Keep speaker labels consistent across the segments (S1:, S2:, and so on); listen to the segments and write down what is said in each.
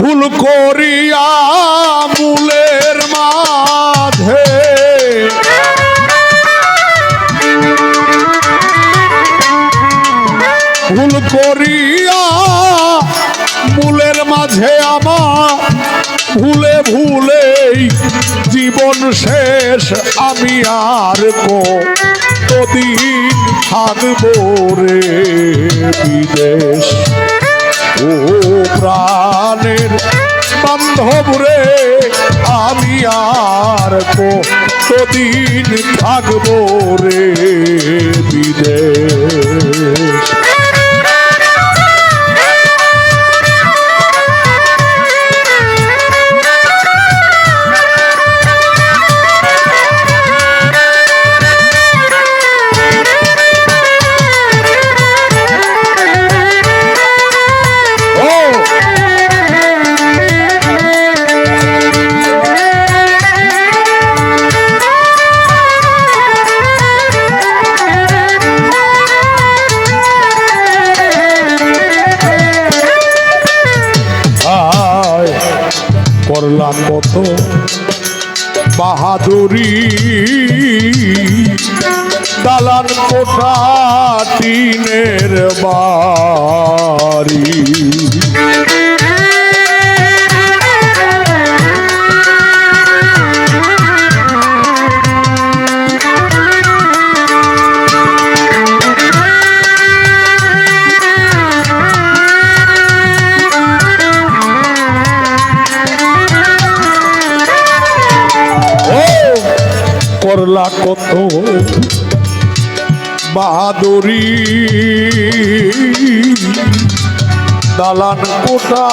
S1: ভুল করিয়া মূলের মাঝে। ভুল করিয়া মূলের মাঝে আমার ভুলে ভুলেই জীবন শেষ, আমি আর কদিন থাকব রে বিদেশ? ও প্রাণের বান্ধব রে আমি আর কদিন থাকব রে? করলা কত বাহাদুরি। দালান কোঠা টিনের বাড়ি। করলা কত? বাহাদুরি দালান কোটা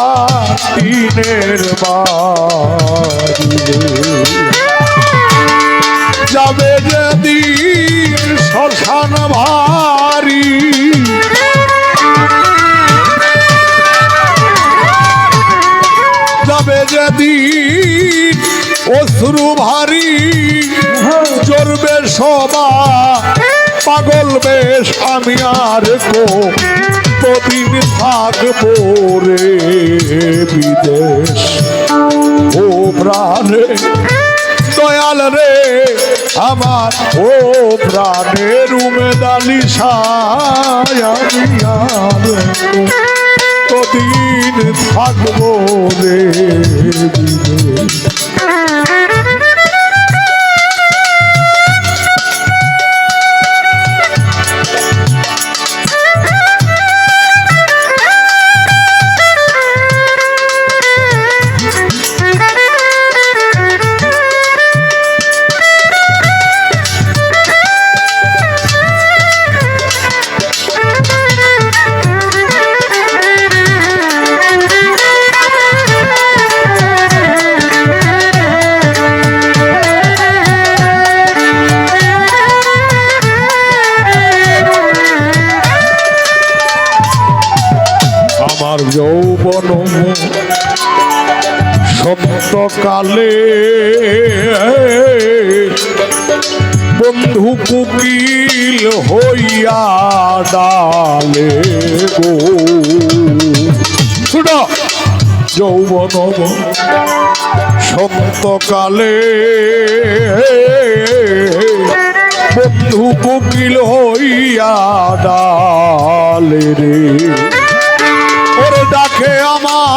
S1: টিনের যাবে যদি শ্মশান ভারী। যাবে যেদিন অশ্রু ভারী। চলবে সবা। পাগল বেশ আমি আর কো। প্রদিন থাকব রে বিদেশ। ও প্রাণে, দয়াল রে আমার, ও সায় আমি আর কদিন থাকব রে বিদেশ। আমার যৌবন সত্যকালে বন্ধু কুকিল হইয়া ডালে গো। শুনো, যৌবন সত্যকালে বন্ধু কুকিল হইয়া ডালে রে।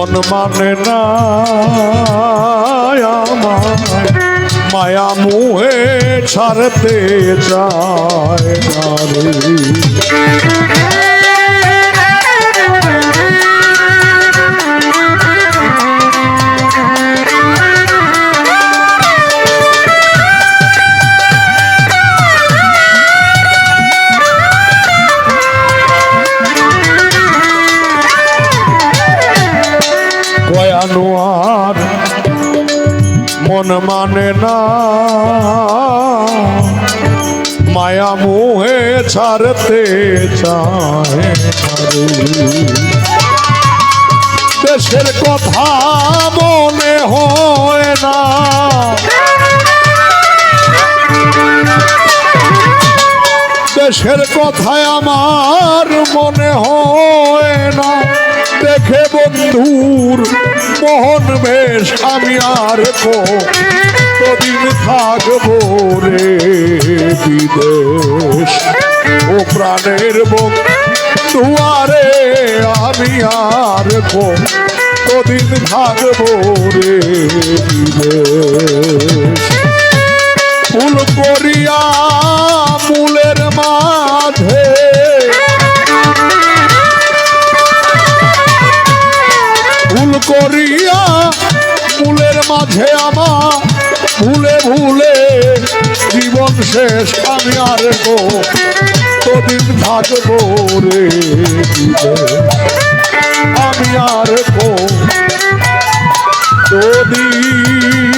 S1: মন মানে না মায়া মুহে ছাড়তে চায় না রে মানে না। মায়া মোহে ছাড়তে চায়। দেশের কথা মনে হয় না। দেশের কথায় আমার মনে হয় না। দেখে বন্ধুর মোহন বেশ, আমি আর কদিন থাকব রে বিদেশ। ও প্রাণের দুয়ারে আমি আর কদিন থাকব রে বিদেশ। ফুল করিয়া মাঝে আমার ভুলে ভুলে জীবন শেষ আমি আর কদিন থাকব রে আমি আর কদিন